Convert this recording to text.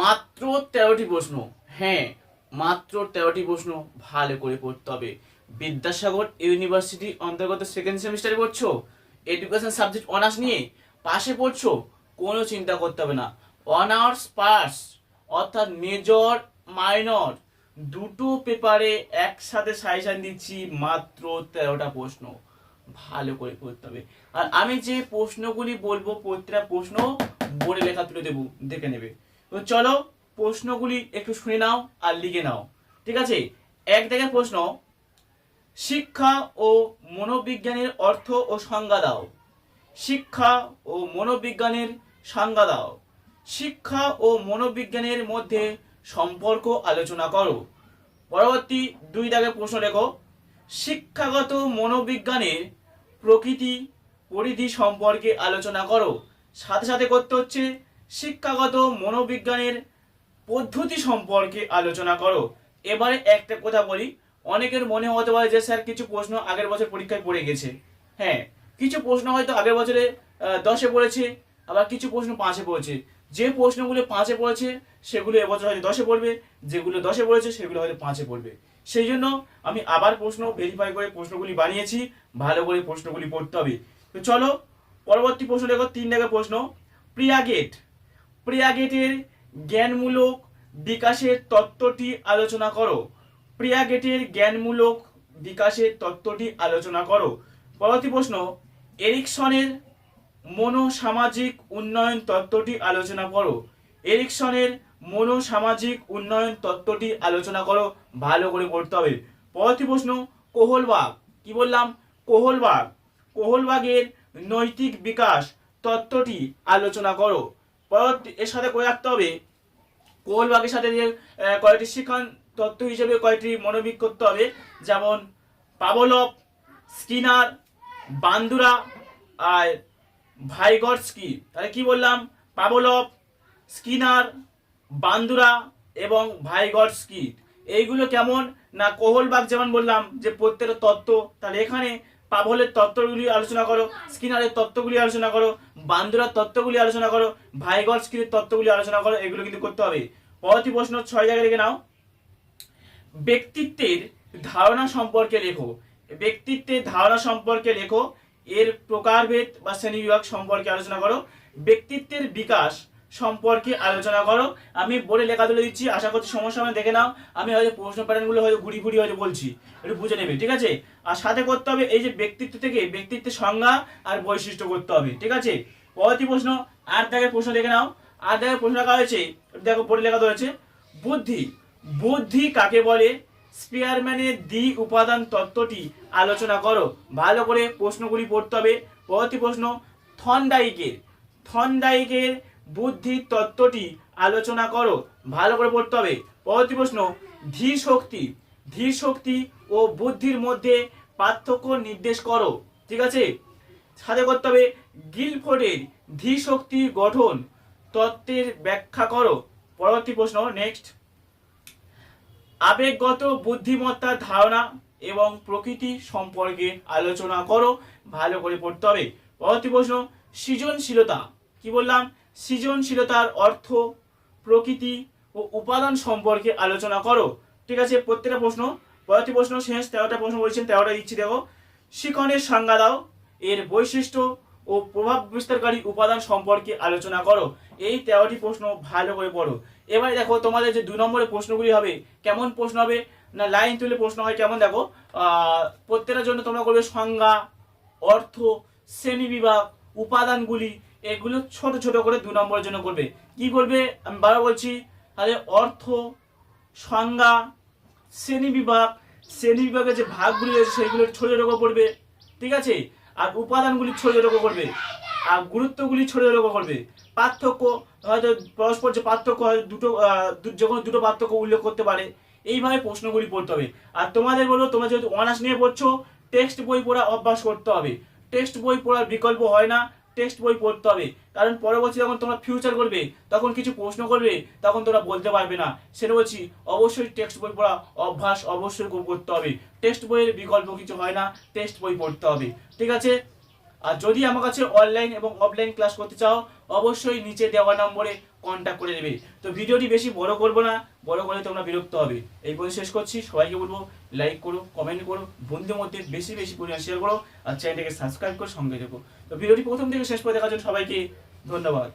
মাত্র তেরোটি প্রশ্ন। হ্যাঁ মাত্র তেরোটি প্রশ্ন ভালো করে পড়তে হবে। বিদ্যাসাগর ইউনিভার্সিটি অন্তর্গত সেকেন্ড সেমিস্টারে পড়ছো? এডুকেশন সাবজেক্ট অনার্স নিয়ে পাশে পড়ছো? কোনো চিন্তা করতে হবে না। অনার্স পাস অর্থাৎ মেজর মাইনর দুটো পেপারে একসাথে সাজেশন দিচ্ছি মাত্র তেরোটা প্রশ্ন। ভালো করে পড়তে হবে। আর আমি যে প্রশ্নগুলি বলব প্রত্যেকটা প্রশ্ন বোর্ডে লেখা তুলে দেবো, দেখে নেবে। তো চলো প্রশ্নগুলি একটু শুনে নাও আর লিখে নাও। ঠিক আছে? এক দেখে প্রশ্ন। শিক্ষা ও মনোবিজ্ঞানের অর্থ ও সংজ্ঞা দাও। শিক্ষা ও মনোবিজ্ঞানের সংজ্ঞা দাও। শিক্ষা ও মনোবিজ্ঞানের মধ্যে সম্পর্ক আলোচনা করো। পরবর্তী দুই দাগে প্রশ্ন লেখো। শিক্ষাগত মনোবিজ্ঞানের প্রকৃতি পরিধি সম্পর্কে আলোচনা করো। সাথে সাথে করতে হচ্ছে শিক্ষাগত মনোবিজ্ঞানের পদ্ধতি সম্পর্কে আলোচনা করো। এবারে একটা কথা বলি, অনেকের মনে হতে পারে যে, স্যার, কিছু প্রশ্ন আগের বছর পরীক্ষায় পড়ে গেছে। হ্যাঁ কিছু প্রশ্ন হয়তো আগের বছরে দশে পড়েছে, আবার কিছু প্রশ্ন পাঁচে পড়েছে। যে প্রশ্নগুলো পাঁচে পড়েছে, সেগুলো এবছর হয়তো দশে পড়বে, যেগুলো দশে পড়েছে, সেগুলো হয়তো পাঁচে পড়বে। সেই জন্য আমি আবার প্রশ্ন ভেরিফাই করে প্রশ্নগুলি বানিয়েছি, ভালো করে প্রশ্নগুলি পড়তে হবে। তো চলো, পরবর্তী প্রশ্ন দেখো, তিন দাগের প্রশ্ন। প্রিয়া গেট প্রিয়া গেটের জ্ঞানমূলক বিকাশের তত্ত্বটি আলোচনা করো। প্রিয়া গেটের জ্ঞানমূলক বিকাশের তত্ত্বটি আলোচনা করো। পরবর্তী প্রশ্ন, এরিকসনের মনোসামাজিক উন্নয়ন তত্ত্বটি আলোচনা করো। এরিকসনের মনোসামাজিক উন্নয়ন তত্ত্বটি আলোচনা করো। ভালো করে পড়তে হবে। পরবর্তী প্রশ্ন, কোহলবাগ। কি বললাম? কোহলবাগ। কোহলবাগের নৈতিক বিকাশ তত্ত্বটি আলোচনা করো। পরবর্তী, এর সাথে করে রাখতে হবে। কোহলবাগের সাথে যে কয়েকটি শিক্ষণ তত্ত্ব হিসেবে কয়েকটি মনোবিক করতে হবে? যেমন পাবলভ স্কিনার, বান্দুরা আর ভাইগটস্কি তাহলে কি বললাম? পাবলভ স্কিনার, বান্দুরা এবং ভাইগটস্কি এইগুলো কেমন? না কোহলবাগ যেমন বললাম যে প্রত্যেকটা তত্ত্ব, তাহলে এখানে পাভলের তত্ত্বগুলি আলোচনা করো, স্কিনারের তত্ত্বগুলি আলোচনা করো, বান্দুরার তত্ত্বগুলি আলোচনা করো, ভাইগল স্কিনের তত্ত্বগুলি আলোচনা করো, এগুলো কিন্তু করতে হবে। পরবর্তী প্রশ্ন ছয় জায়গায় লিখে নাও। ব্যক্তিত্বের ধারণা সম্পর্কে লেখো। ব্যক্তিত্বের ধারণা সম্পর্কে লেখো, এর প্রকারভেদ বা শ্রেণীবিভাগ সম্পর্কে আলোচনা করো। ব্যক্তিত্বের বিকাশ সম্পর্কে আলোচনা করো। আমি বোর্ডে লেখা তুলে দিচ্ছি, আশা করছি সমস্যা আমি দেখে নাও। আমি হয়তো প্রশ্ন প্যাটার্নগুলো হয়তো ঘুরি ঘুরি হয়তো বলছি। একটু বুঝে নেবে, ঠিক আছে? আর সাথে করতে হবে এই যে ব্যক্তিত্ব থেকে, ব্যক্তিত্বের সংজ্ঞা আর বৈশিষ্ট্য করতে হবে, ঠিক আছে? পরবর্তী প্রশ্ন আর দাগের প্রশ্ন দেখে নাও। আর দাগের প্রশ্ন রাখা হয়েছে, দেখো বোর্ডে লেখা রয়েছে, বুদ্ধি বুদ্ধি কাকে বলে? স্পিয়ারম্যানের দ্বি উপাদান তত্ত্বটি আলোচনা করো। ভালো করে প্রশ্নগুলি পড়তে হবে। পরবর্তী প্রশ্ন, থনডাইকের থনডাইকের বুদ্ধির তত্ত্বটি আলোচনা করো, ভালো করে পড়তে হবে। পরবর্তী প্রশ্ন ধী শক্তি ধী শক্তি ও বুদ্ধির মধ্যে পার্থক্য নির্দেশ করো, ঠিক আছে? সাথে করতে হবে, গিলফোর্ডের ধী শক্তির গঠন তত্ত্বের ব্যাখ্যা করো। পরবর্তী প্রশ্ন, নেক্সট। আবেগগত বুদ্ধিমত্তার ধারণা এবং প্রকৃতি সম্পর্কে আলোচনা করো, ভালো করে পড়তে হবে। পরবর্তী প্রশ্ন, সৃজনশীলতা, কি বললাম? সৃজনশীলতার অর্থ, প্রকৃতি ও উপাদান সম্পর্কে আলোচনা করো। ঠিক আছে, প্রত্যেকটা প্রশ্ন, পরবর্তী প্রশ্ন শেষ, তেরোটা প্রশ্ন বলছেন তেরোটা দিচ্ছি, দেখো। শিখনের সংজ্ঞা দাও, এর বৈশিষ্ট্য ও প্রভাব বিস্তারকারী উপাদান সম্পর্কে আলোচনা করো। এই তেরোটি প্রশ্ন ভালো করে পড়ো। এবারে দেখো, তোমাদের যে দু নম্বরের প্রশ্নগুলি হবে, কেমন প্রশ্ন হবে, না লাইন তুলে প্রশ্ন হয়, কেমন দেখো? প্রত্যেকটার জন্য তোমরা করবে সংজ্ঞা, অর্থ, শ্রেণি বিভাগ, উপাদানগুলি এগুলো ছোট ছোট করে দু নম্বরের জন্য করবে। কি করবে? আমি বারবার বলছি তাহলে অর্থ, সংজ্ঞা, শ্রেণি বিভাগ, শ্রেণি বিভাগের যে ভাগগুলি রয়েছে সেগুলো ছোট ছোট করে পড়বে, ঠিক আছে? আর উপাদানগুলি ছোট ছোট করে করবে আর গুরুত্বগুলি ছোট ছোট করে করবে পার্থক্য, হয়তো পরস্পর যে পার্থক্য হয়, দুটো দু- যখন দুটো পার্থক্য উল্লেখ করতে পারে। এইভাবে প্রশ্নগুলি পড়তে হবে। আর তোমাদের বলব, তোমরা যেহেতু অনার্স নিয়ে পড়ছো, টেক্সট বই পড়া অভ্যাস করতে হবে। টেক্সট বই পড়ার বিকল্প হয় না। টেক্সট বই পড়তে হবে। কারণ পরবর্তী যখন তোমরা ফিউচার করবে, তখন কিছু প্রশ্ন করবে, তখন তোমরা বলতে পারবে না। সেটা বলছি অবশ্যই টেক্সট বই পড়া অভ্যাস অবশ্যই করতে হবে। টেক্সট বইয়ের বিকল্প কিছু হয় না টেক্সট বই পড়তে হবে। ঠিক আছে? আর যদি আমার কাছে অনলাইন এবং অফলাইন ক্লাস করতে চাও, অবশ্যই নিচে দেওয়া নম্বরে কন্ট্যাক্ট করে নেবে। তো ভিডিওটি বেশি বড় করব না, বড় করলে তোমরা বিরক্ত হবে। এই পর্যন্ত শেষ করছি, সবাইকে বলব লাইক করো কমেন্ট করো, বন্ধুদের মধ্যে বেশি বেশি পরিমাণ শেয়ার করো, আর চ্যানেলটাকে সাবস্ক্রাইব করো সঙ্গে দেখো তো ভিডিওটি প্রথম থেকে শেষ পর্যন্ত দেখার জন্য সবাইকে ধন্যবাদ।